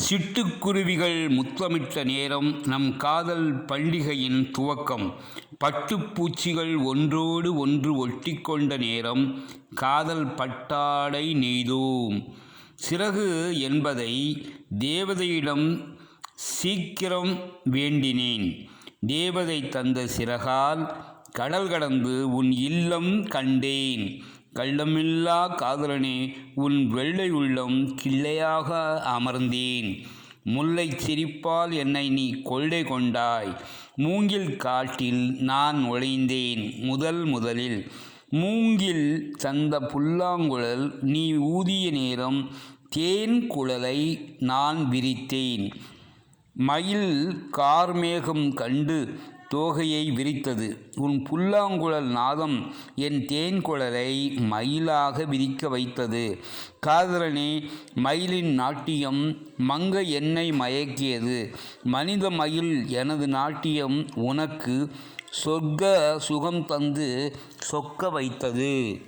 சிட்டுக்குருவிகள் முத்தமிட்ட நேரம் நம் காதல் பண்டிகையின் துவக்கம். பட்டுப்பூச்சிகள் ஒன்றோடு ஒன்று ஒட்டிக்கொண்ட நேரம் காதல் பட்டாடை நெய்தோம். சிறகு என்பதை தேவதையிடம் சீக்கிரம் வேண்டினேன். தேவதை தந்த சிறகால் கடல் கடந்து உன் இல்லம் கண்டேன். கள்ளமில்லா காதலனே உன் வெள்ளை உள்ளம் கிள்ளையாக அமர்ந்தேன். முல்லை சிரிப்பால் என்னை நீ கொள்ளை கொண்டாய். மூங்கில் காட்டில் நான் நுழைந்தேன் முதல் முதலில். மூங்கில் தந்த புல்லாங்குழல் நீ ஊதிய நேரம் தேன் குழலை நான் விரித்தேன். மயில் கார்மேகம் கண்டு தோகையை விரித்தது. உன் புல்லாங்குழல் நாதம் என் தேன்குழலை மயிலாக விரிக்க வைத்தது. காதலனே மயிலின் நாட்டியம் மங்க என்னை மயக்கியது. மனித மயில் எனது நாட்டியம் உனக்கு சொர்க்க சுகம் தந்து சொக்க வைத்தது.